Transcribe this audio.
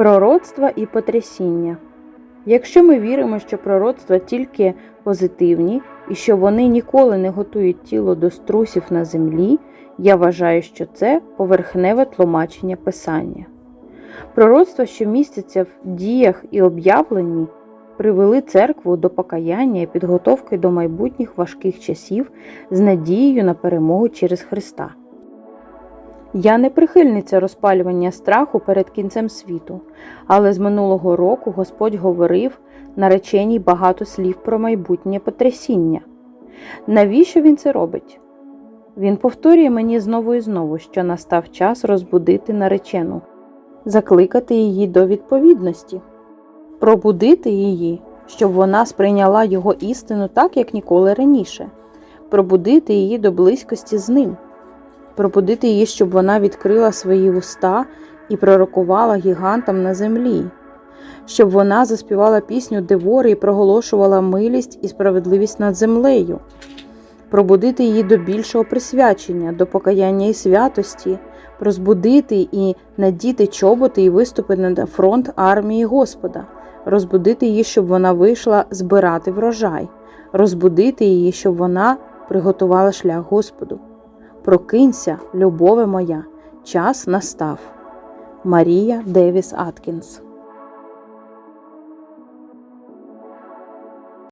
Пророцтва і потрясіння. Якщо ми віримо, що пророцтва тільки позитивні і що вони ніколи не готують тіло до струсів на землі, я вважаю, що це поверхневе тлумачення писання. Пророцтва, що містяться в діях і об'явленні, привели церкву до покаяння і підготовки до майбутніх важких часів з надією на перемогу через Христа. Я не прихильниця розпалювання страху перед кінцем світу, але з минулого року Господь говорив нареченій багато слів про майбутнє потрясіння. Навіщо він це робить? Він повторює мені знову і знову, що настав час розбудити наречену, закликати її до відповідності, пробудити її, щоб вона сприйняла його істину так, як ніколи раніше, пробудити її до близькості з ним пробудити її, щоб вона відкрила свої вуста і пророкувала гігантам на землі, щоб вона заспівала пісню Девори і проголошувала милість і справедливість над землею, пробудити її до більшого присвячення, до покаяння і святості, розбудити і надіти чоботи і виступити на фронт армії Господа, розбудити її, щоб вона вийшла збирати врожай, розбудити її, щоб вона приготувала шлях Господу. Прокинься, любове моя, час настав. Марія Девіс Аткінс